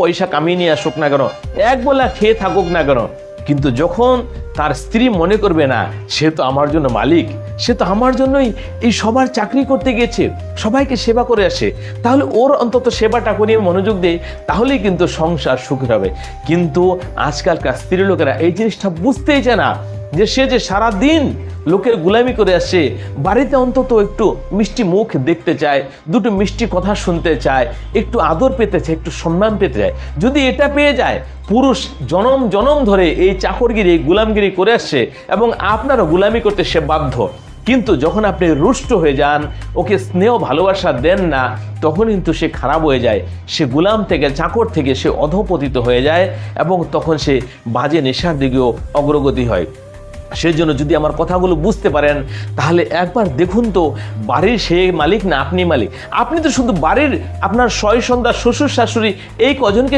পয়সা কামিয়ে নিয়ে আসুক না কেন, এক বেলা খেয়ে থাকুক না কেন, কিন্তু যখন তার স্ত্রী মনে করবে না, সে তো আমার জন্য মালিক, সে তো আমার জন্যই এই সবার চাকরি করতে গেছে সবাইকে সেবা করে আসে, তাহলে ওর অন্তত সেবাটা করিয়ে মনোযোগ দেয় তাহলেই কিন্তু সংসার সুখের হবে। কিন্তু আজকালকার স্ত্রী লোকেরা এই জিনিসটা বুঝতেই চায় না যে সে যে সারা দিন লোকের গুলামি করে আসছে বাড়িতে অন্তত একটু মিষ্টি মুখ দেখতে চায়, দুটো মিষ্টি কথা শুনতে চায়, একটু আদর পেতে চায়, একটু সম্মান পেতে চায়। যদি এটা পেয়ে যায়, পুরুষ জনম জনম ধরে এই চাকরগিরি, গুলামগিরি করে আসছে এবং আপনারও গুলামি করতে সে বাধ্য। কিন্তু যখন আপনি রুষ্ট হয়ে যান, ওকে স্নেহ ভালোবাসা দেন না তখন কিন্তু সে খারাপ হয়ে যায়। সে গুলাম থেকে, চাকর থেকে সে অধপতিত হয়ে যায় এবং তখন সে বাজে নেশার দিকেও অগ্রগতি হয়। সেই জন্য যদি আমার কথাগুলো বুঝতে পারেন, তাহলে একবার দেখুন তো, বাড়ির সে মালিক না আপনি মালিক? আপনি তো শুধু বাড়ির আপনার সয় সন্ধ্যা শ্বশুর শাশুড়ি, এই কজনকে